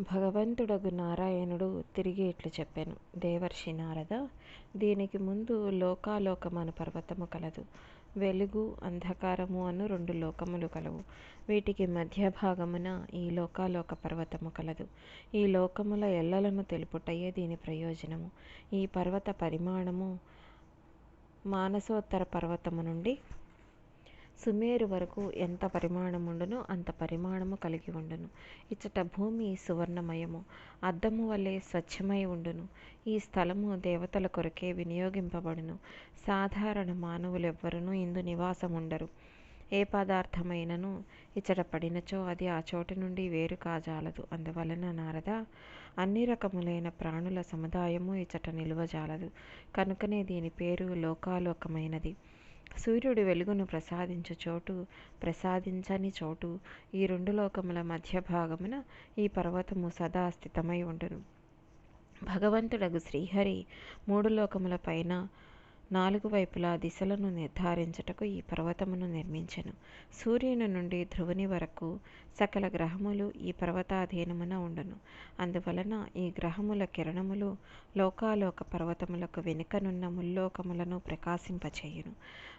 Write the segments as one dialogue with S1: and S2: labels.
S1: భగవంతుడగు నారాయణుడు తిరిగి ఇట్లు చెప్పాను. దేవర్షి నారద దీనికి ముందు లోకాలోకమను పర్వతము కలదు. వెలుగు అంధకారము అను రెండు లోకములు కలవు. వీటికి మధ్య భాగమున ఈ లోకాలోక పర్వతము కలదు. ఈ లోకముల ఎల్లలను తెలుపుటయే దీని ప్రయోజనము. ఈ పర్వత పరిమాణము మానసోత్తర పర్వతము నుండి సుమేరు వరకు ఎంత పరిమాణముండునో అంత పరిమాణము కలిగి ఉండును. ఇచ్చట భూమి సువర్ణమయము. అద్దము వలె స్వచ్ఛమై ఉండును. ఈ స్థలము దేవతల కొరకే వినియోగింపబడును. సాధారణ మానవులెవ్వరూ ఇందు నివాసం ఉండరు ఏ పదార్థమైనను ఇచ్చట పడినచో అది ఆ చోటు నుండి వేరు కాజాలదు. అందువలన నారద అన్ని రకములైన ప్రాణుల సముదాయము ఇచ్చట నిలువజాలదు. కనుకనే దీని పేరు లోకాలోకమైనది. సూర్యుడు వెలుగును ప్రసాదించు చోటు ప్రసాదించని చోటు ఈ రెండు లోకముల మధ్య భాగమున ఈ పర్వతము సదా స్థితమై ఉండును. భగవంతుడగు శ్రీహరి మూడు లోకముల పైన నాలుగు వైపులా దిశలను నిర్ధారించుటకు ఈ పర్వతమును నిర్మించెను. సూర్యుని నుండి ధ్రువుని వరకు సకల గ్రహములు ఈ పర్వతాధీనమున ఉండును. అందువలన ఈ గ్రహముల కిరణములు లోకాలోక పర్వతములకు వెనుకనున్న ముల్లోకములను ప్రకాశింపచేయును.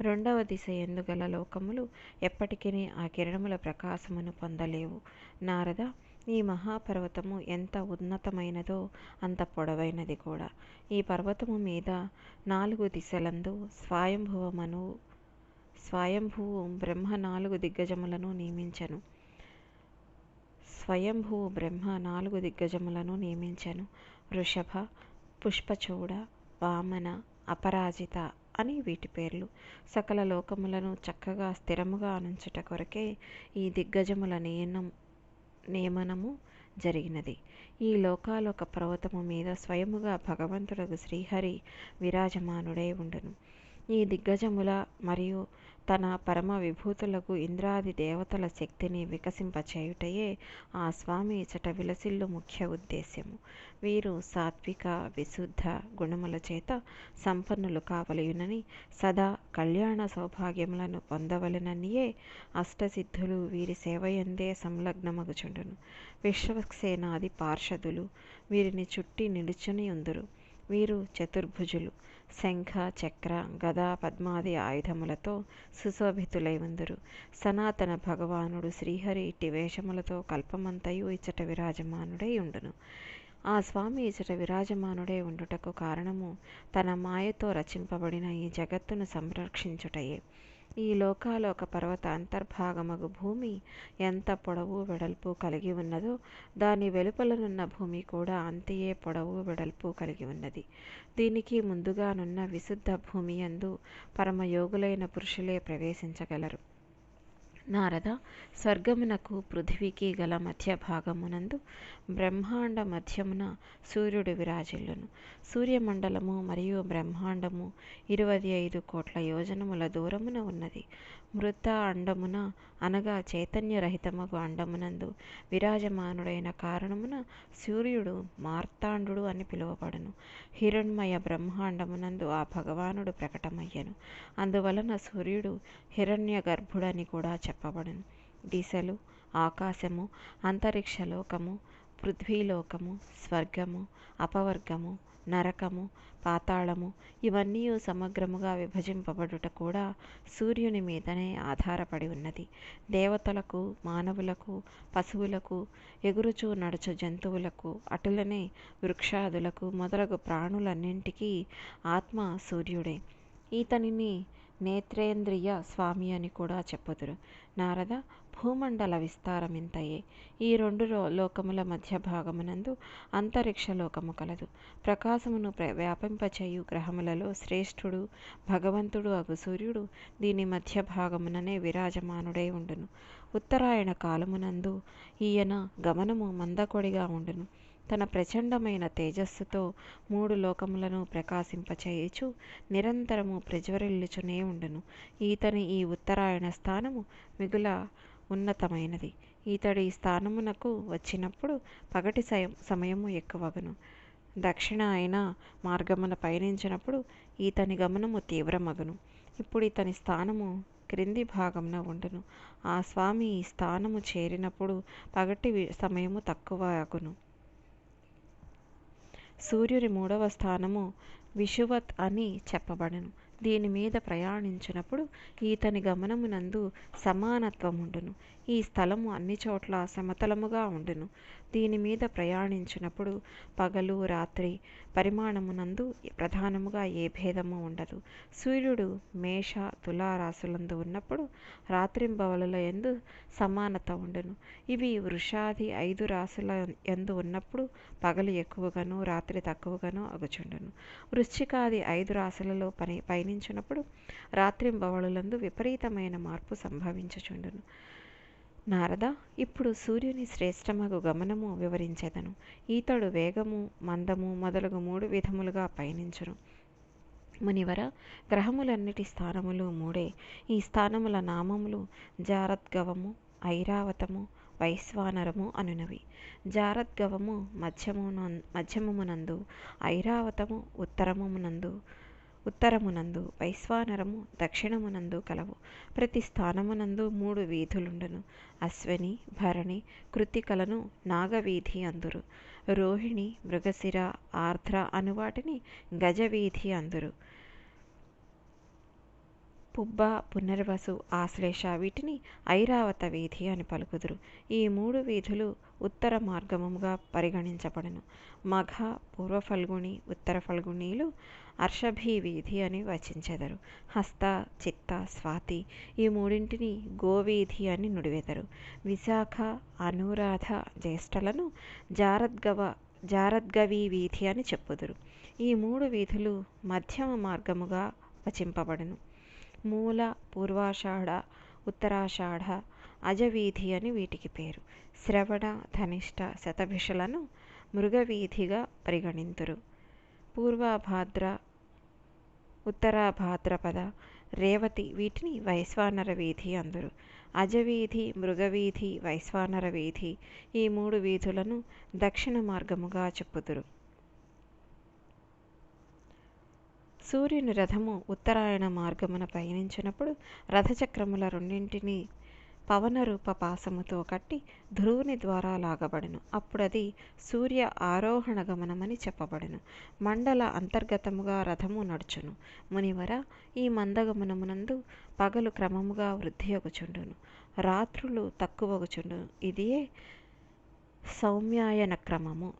S1: రెండవ దిశ ఎందుగల లోకములు ఎప్పటికీ ఆ కిరణముల ప్రకాశమును పొందలేవు. నారద ఈ మహాపర్వతము ఎంత ఉన్నతమైనదో అంత పొడవైనది కూడా. ఈ పర్వతము మీద నాలుగు దిశలందు స్వయంభువమను స్వయంభువు బ్రహ్మ నాలుగు దిగ్గజములను నియమించెను. స్వయంభువు బ్రహ్మ నాలుగు దిగ్గజములను నియమించను. వృషభ పుష్పచూడ వామన అపరాజిత అని వీటి పేర్లు. సకల లోకములను చక్కగా స్థిరముగా అనుంచుట కొరకే ఈ దిగ్గజముల నియనం నియమనము జరిగినది. ఈ లోకాలొక పర్వతము మీద స్వయముగా భగవంతుడగు శ్రీహరి విరాజమానుడై ఉండును. ఈ దిగ్గజముల మరియు తన పరమ విభూతులకు ఇంద్రాది దేవతల శక్తిని వికసింపచేయుటయే ఆ స్వామి ఇచట విలసిల్లు ముఖ్య ఉద్దేశ్యము. వీరు సాత్విక విశుద్ధ గుణముల చేత సంపన్నులు కావలయునని సదా కళ్యాణ సౌభాగ్యములను పొందవలననియే అష్టసిద్ధులు వీరి సేవయందే సంలగ్నమగుచుండును. విశ్వక్సేనాది పార్షదులు వీరిని చుట్టి నిలుచుని ఉందురు. వీరు చతుర్భుజులు. శంఖ చక్ర గద పద్మాది ఆయుధములతో సుశోభితులై ఉందురు సనాతన భగవానుడు శ్రీహరి ఇట్టి వేషములతో కల్పమంతయు ఇచ్చట విరాజమానుడై ఉండును. ఆ స్వామి ఇచ్చట విరాజమానుడే ఉండుటకు కారణము తన మాయతో రచింపబడిన ఈ జగత్తును సంరక్షించుటయే. ఈ లోకాలోక పర్వత అంతర్భాగమగు భూమి ఎంత పొడవు వెడల్పు కలిగి ఉన్నదో దాని వెలుపలనున్న భూమి కూడా అంతయే పొడవు వెడల్పు కలిగి ఉన్నది. దీనికి ముందుగానున్న విశుద్ధ భూమి యందు పరమయోగులైన పురుషులే ప్రవేశించగలరు. నారద స్వర్గమునకు పృథివీకి గల మధ్య భాగమునందు బ్రహ్మాండ మధ్యమున సూర్యుడు విరాజిల్లును. సూర్యమండలము మరియు బ్రహ్మాండము ఇరవై ఐదు కోట్ల యోజనముల దూరమున ఉన్నది. మృత అండమున అనగా చైతన్యరహితమగు అండమునందు విరాజమానుడైన కారణమున సూర్యుడు మార్తాండు అని పిలువబడును. హిరణ్మయ బ్రహ్మాండమునందు ఆ భగవానుడు ప్రకటమయ్యను. అందువలన సూర్యుడు హిరణ్య గర్భుడని కూడా చెప్పబడును. దిశలు ఆకాశము అంతరిక్షలోకము పృథ్వీలోకము స్వర్గము అపవర్గము నరకము పాతాళము ఇవన్నీ సమగ్రముగా విభజింపబడుట కూడా సూర్యుని మీదనే ఆధారపడి ఉన్నది. దేవతలకు మానవులకు పశువులకు ఎగురుచూ నడుచు జంతువులకు అటులనే వృక్షాదులకు మొదలగు ప్రాణులన్నింటికీ ఆత్మ సూర్యుడే. ఈతనిని నేత్రేంద్రియ స్వామి అని కూడా చెప్పుదురు. నారద భూమండల విస్తారం ఇంతయే. ఈ రెండు లోకముల మధ్య భాగమునందు అంతరిక్ష లోకము కలదు. ప్రకాశమును వ్యాపింపచేయు గ్రహములలో శ్రేష్ఠుడు భగవంతుడు అగు సూర్యుడు దీని మధ్య భాగముననే విరాజమానుడై ఉండును. ఉత్తరాయణ కాలమునందు ఈయన గమనము మందకొడిగా ఉండును. తన ప్రచండమైన తేజస్సుతో మూడు లోకములను ప్రకాశింపచేయుచు నిరంతరము ప్రజ్వరిల్లుచునే ఉండును. ఈతని ఈ ఉత్తరాయణ స్థానము మిగుల ఉన్నతమైనది. ఈతడు ఈ స్థానమునకు వచ్చినప్పుడు పగటి సమయము ఎక్కువగును. దక్షిణ అయిన మార్గమున పయనించినప్పుడు ఈతని గమనము తీవ్రమగును. ఇప్పుడు ఇతని స్థానము క్రింది భాగమున ఉండును. ఆ స్వామి ఈ స్థానము చేరినప్పుడు పగటి సమయము తక్కువ అగును సూర్యుని మూడవ స్థానము విషువత్ అని చెప్పబడను. దీని మీద ప్రయాణించినప్పుడు ఈతని గమనమునందు సమానత్వముండును. ఈ స్థలము అన్ని చోట్ల సమతలముగా ఉండును. దీని మీద ప్రయాణించినప్పుడు పగలు రాత్రి పరిమాణమునందు ప్రధానముగా ఏ భేదము ఉండదు. సూర్యుడు మేష తులారాశులందు ఉన్నప్పుడు రాత్రింబవలుల ఎందు సమానత ఉండును. ఇవి వృషాది ఐదు రాశుల ఎందు ఉన్నప్పుడు పగలు ఎక్కువగాను రాత్రి తక్కువగాను అగుచుండును. వృశ్చికాది ఐదు రాశులలో పని పయనించినప్పుడు రాత్రింబవళులందు విపరీతమైన మార్పు సంభవించుచుండును. నారద ఇప్పుడు సూర్యుని శ్రేష్టమగు గమనము వివరించెదను. ఈతడు వేగము మందము మొదలగు మూడు విధములుగా పయనించును. మునివర గ్రహములన్నిటి స్థానములు మూడే. ఈ స్థానముల నామములు జారద్గవము ఐరావతము వైశ్వానరము అనునవి. జారద్గవము మధ్యమున మధ్యమమునందు ఐరావతము ఉత్తరమునందు ఉత్తరమునందు వైశ్వానరము దక్షిణమునందు కలవు. ప్రతి స్థానమునందు మూడు వీధులుండును. అశ్వని భరణి కృతికలను నాగవీధి అందురు. రోహిణి మృగశిర ఆర్ద్ర అనువాటిని గజవీధి అందురు. పుబ్బ పునర్వసు ఆశ్లేష వీటిని ఐరావత వీధి అని పలుకుదురు. ఈ మూడు వీధులు ఉత్తర మార్గముగా పరిగణించబడను. మఘ పూర్వ ఫల్గుణి ఉత్తర ఫల్గుణీలు అర్షభీ వీధి అని వచించెదరు. హస్త చిత్త స్వాతి ఈ మూడింటిని గోవీధి అని నుడివెదరు. విశాఖ అనురాధ జ్యేష్ఠలను జారద్గవ జారద్గవీ వీధి అని చెప్పుదురు. ఈ మూడు వీధులు మధ్యమ మార్గముగా వచింపబడను. మూల పూర్వాషాఢ ఉత్తరాషాఢ అజవీధి అని వీటికి పేరు. శ్రవణ ధనిష్ట శతభిషలను మృగవీధిగా పరిగణింతురు. పూర్వభాద్ర ఉత్తరాభాద్రపద రేవతి వీటిని వైశ్వానర వీధి అందురు. అజవీధి మృగవీధి వైశ్వానర వీధి ఈ మూడు వీధులను దక్షిణ మార్గముగా చెప్పుదురు. సూర్యుని రథము ఉత్తరాయణ మార్గమున పయనించినప్పుడు రథచక్రముల రెండింటిని పవనరూప పాసముతో కట్టి ధ్రువుని ద్వారా లాగబడెను. అప్పుడది సూర్య ఆరోహణ గమనమని చెప్పబడెను. మండల అంతర్గతముగా రథము నడుచును. మునివర ఈ మందగమనమునందు పగలు క్రమముగా వృద్ధి అగుచుండును. రాత్రులు తక్కువగుచుండును. ఇదియే సౌమ్యాయన క్రమము.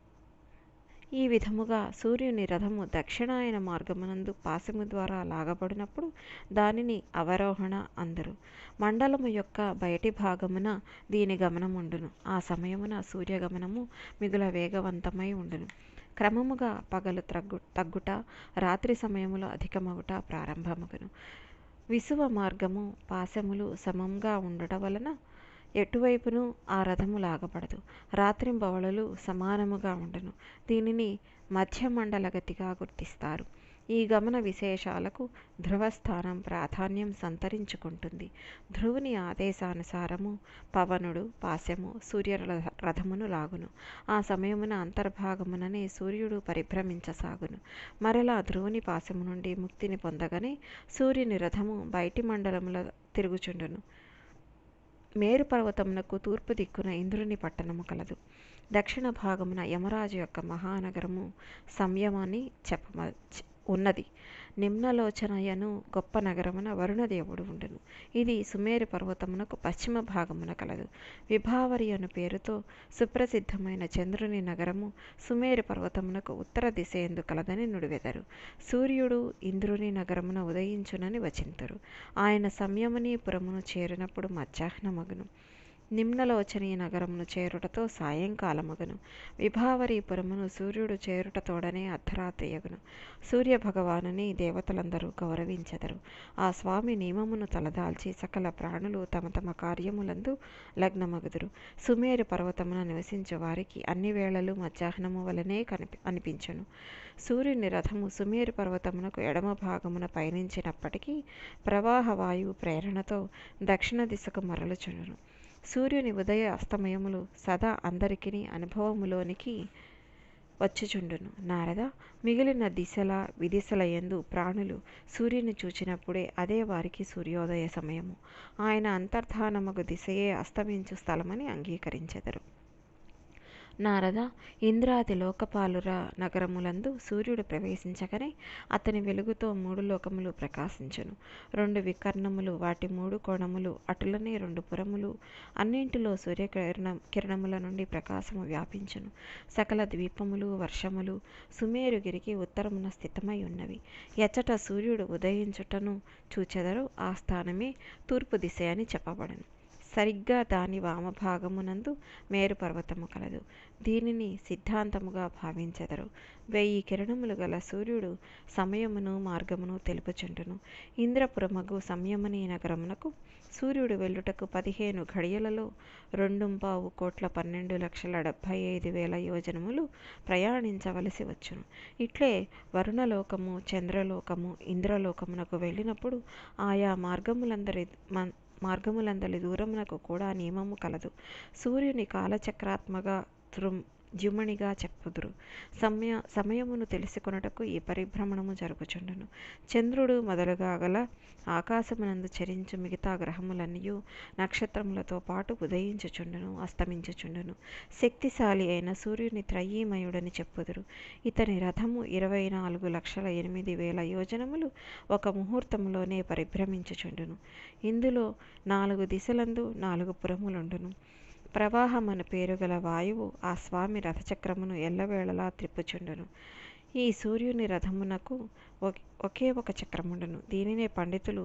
S1: ఈ విధముగా సూర్యుని రథము దక్షిణాయన మార్గమునందు పాశము ద్వారా లాగబడినప్పుడు దానిని అవరోహణ అందరు. మండలము యొక్క బయటి భాగమున దీని గమనముండును. ఆ సమయమున సూర్యగమనము మిగుల వేగవంతమై ఉండును. క్రమముగా పగలు తగ్గు తగ్గుట రాత్రి సమయములో అధికమగుట ప్రారంభమగును. విసువ మార్గము పాశములు సమంగా ఉండటం వలన ఎటువైపును ఆ రథము లాగబడదు. రాత్రింబవళలు సమానముగా ఉండను. దీనిని మధ్యమండలగతిగా గుర్తిస్తారు. ఈ గమన విశేషాలకు ధ్రువస్థానం ప్రాధాన్యం సంతరించుకుంటుంది. ధ్రువుని ఆదేశానుసారము పవనుడు పాశము సూర్య రథమును లాగును. ఆ సమయమున అంతర్భాగముననే సూర్యుడు పరిభ్రమించసాగును. మరలా ధ్రువుని పాశము నుండి ముక్తిని పొందగానే సూర్యుని రథము బయటి మండలముల తిరుగుచుండును. మేరు పర్వతమునకు తూర్పు దిక్కున ఇంద్రుని పట్టణము కలదు. దక్షిణ భాగమున యమరాజు యొక్క మహానగరము సంయమని చెప్ప ఉన్నది. నిమ్నలోచనయను గొప్ప నగరమున వరుణదేవుడు ఉండును. ఇది సుమేరు పర్వతమునకు పశ్చిమ భాగమున కలదు. విభావరి అను పేరుతో సుప్రసిద్ధమైన చంద్రుని నగరము సుమేరు పర్వతమునకు ఉత్తర దిశ ఎందు కలదని నుడివెదరు. సూర్యుడు ఇంద్రుని నగరమున ఉదయించునని వచింతురు. ఆయన సంయమనీపురమును చేరినప్పుడు మధ్యాహ్నమగును. నిమ్నలోచనీ నగరమును చేరుటతో సాయంకాలమగును. విభావరీపురమును సూర్యుడు చేరుటతోడనే అర్ధరాత్రియగును. సూర్య భగవానుని దేవతలందరూ గౌరవించెదరు. ఆ స్వామి నియమమును తలదాల్చి సకల ప్రాణులు తమ తమ కార్యములందు లగ్నమగుదురు. సుమేరు పర్వతమున నివసించు వారికి అన్ని వేళలు మధ్యాహ్నము వలనే కనిపి అనిపించును. సూర్యుని రథము సుమేరు పర్వతమునకు ఎడమ భాగమున పయనించినప్పటికీ ప్రవాహ వాయువు ప్రేరణతో దక్షిణ దిశకు మరలుచుండును. సూర్యుని ఉదయ అస్తమయములు సదా అందరికీ అనుభవములోనికి వచ్చుచుండును. నారద మిగిలిన దిశల విదిశల యందు ప్రాణులు సూర్యుని చూచినప్పుడే అదే వారికి సూర్యోదయ సమయము. ఆయన అంతర్ధానముకు దిశయే అస్తమించు స్థలమని అంగీకరించెదరు. నారద ఇంద్రాది లోకపాలుర నగరములందు సూర్యుడు ప్రవేశించగానే అతని వెలుగుతో మూడు లోకములు ప్రకాశించును. రెండు వికర్ణములు వాటి మూడు కోణములు అటులనే రెండు పురములు అన్నింటిలో సూర్యకిరణ కిరణముల నుండి ప్రకాశము వ్యాపించును. సకల ద్వీపములు వర్షములు సుమేరుగిరికి ఉత్తరమున స్థితమై ఉన్నవి. ఎచ్చట సూర్యుడు ఉదయించుటను చూచెదరు ఆ స్థానమే తూర్పు దిశ అని చెప్పబడను. సరిగ్గా దాని వామభాగమునందు మేరు పర్వతము కలదు. దీనిని సిద్ధాంతముగా భావించెదరు. వెయ్యి కిరణములు గల సూర్యుడు సమయమును మార్గమును తెలుపుచుంటును ఇంద్రపురమగు సంయమని నగరమునకు సూర్యుడు వెళ్ళుటకు పదిహేను ఘడియలలో రెండుంపావు కోట్ల పన్నెండు లక్షల డెబ్భై ఐదు వేల యోజనములు ప్రయాణించవలసి వచ్చును. ఇట్లే వరుణలోకము చంద్రలోకము ఇంద్రలోకమునకు వెళ్ళినప్పుడు ఆయా మార్గములందరి మార్గములందలి దూరమునకు కూడా నియమము కలదు. సూర్యుని కాలచక్రాత్మక ధృమ్ ద్యుమణిగా చెప్పుదురు సమయ సమయమును తెలుసుకొనుటకు ఈ పరిభ్రమణము జరుగుచుండును. చంద్రుడు మొదలుగా గల ఆకాశమునందు చరించు మిగతా గ్రహములన్నీ నక్షత్రములతో పాటు ఉదయించుచుండును అస్తమించుచుండును. శక్తిశాలి అయిన సూర్యుని త్రయీమయుడని చెప్పుదురు. ఇతని రథము ఇరవై నాలుగు లక్షల ఎనిమిది వేల యోజనములు ఒక ముహూర్తములోనే పరిభ్రమించుచుండును. ఇందులో నాలుగు దిశలందు నాలుగు పురములుండును. ప్రవాహమన పేరు గల వాయువు ఆ స్వామి రథచక్రమును ఎల్లవేళలా త్రిప్పుచుండును. ఈ సూర్యుని రథమునకు ఒకే ఒక చక్రముండును. దీనినే పండితులు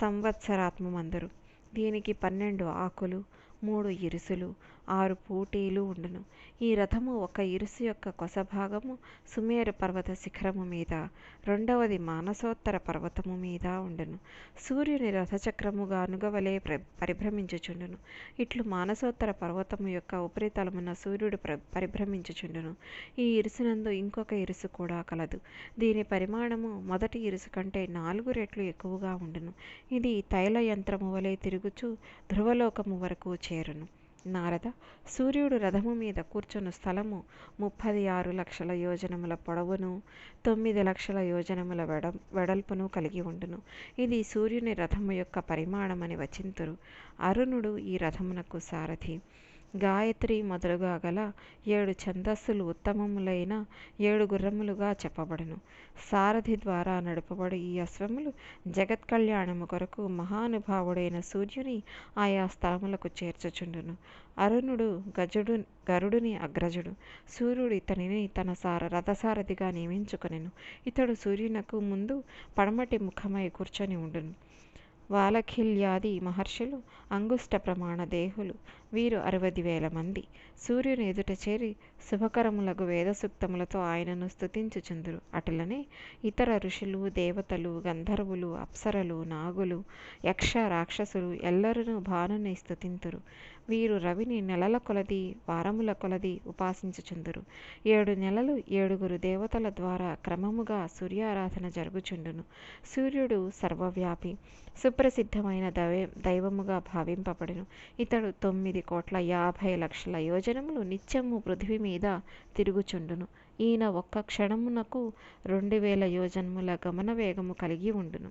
S1: సంవత్సరాత్మమందరు. దీనికి పన్నెండు ఆకులు మూడు ఇరుసులు ఆరు పూటీలు ఉండును. ఈ రథము ఒక ఇరుసు యొక్క కొస భాగము సుమేరు పర్వత శిఖరము మీద రెండవది మానసోత్తర పర్వతము మీద ఉండును. సూర్యుని రథచక్రముగా అనుగవలే ప్ర పరిభ్రమించుచుండును. ఇట్లు మానసోత్తర పర్వతము యొక్క ఉపరితలమున సూర్యుడు ప్ర పరిభ్రమించుచుండును. ఈ ఇరుసునందు ఇంకొక ఇరుసు కూడా కలదు. దీని పరిమాణము మొదటి ఇరుసు కంటే నాలుగు రెట్లు ఎక్కువగా ఉండును. ఇది తైల యంత్రము వలె తిరుగుచు ధ్రువలోకము వరకు చేరును. నారద సూర్యుడు రథము మీద కూర్చున్న స్థలము ముప్పది ఆరు లక్షల యోజనముల పొడవును తొమ్మిది లక్షల యోజనముల వెడ వెడల్పును కలిగి ఉండును. ఇది సూర్యుని రథము యొక్క పరిమాణమని వచింతురు. అరుణుడు ఈ రథమునకు సారథి. గాయత్రి మొదలుగా గల ఏడు ఛందస్సులు ఉత్తమములైన ఏడు గుర్రములుగా చెప్పబడును. సారథి ద్వారా నడపబడి ఈ అశ్వములు జగత్ కళ్యాణము కొరకు మహానుభావుడైన సూర్యుని ఆయా స్థలములకు చేర్చుచుండును. అరుణుడు గజుడు గరుడుని అగ్రజుడు. సూర్యుడు ఇతనిని తన సార రథసారథిగా నియమించుకొనెను. ఇతడు సూర్యునకు ముందు పడమటి ముఖమై కూర్చొని ఉండును. వాలఖిల్యాది మహర్షులు అంగుష్ట ప్రమాణ దేహులు వీరు అరవది వేల మంది. సూర్యుని ఎదుట చేరి శుభకరములకు వేదసూక్తములతో ఆయనను స్థుతించుచుందురు అటులనే ఇతర ఋషులు దేవతలు గంధర్వులు అప్సరలు నాగులు యక్ష రాక్షసులు ఎల్లరూ భానుని స్థుతింతురు వీరు రవిని నెలల కొలది వారముల కొలది ఉపాసించుచుందురు. ఏడు నెలలు ఏడుగురు దేవతల ద్వారా క్రమముగా సూర్యారాధన జరుగుచుండును. సూర్యుడు సర్వవ్యాపి సుప్రసిద్ధమైన దైవముగా భావింపబడును. ఇతడు తొమ్మిది కోట్ల యాభై లక్షల యోజన యోజనములు నిత్యము పృథివి మీద తిరుగుచుండును. ఈయన ఒక్క క్షణమునకు రెండు వేల యోజనముల గమన వేగము కలిగి ఉండును.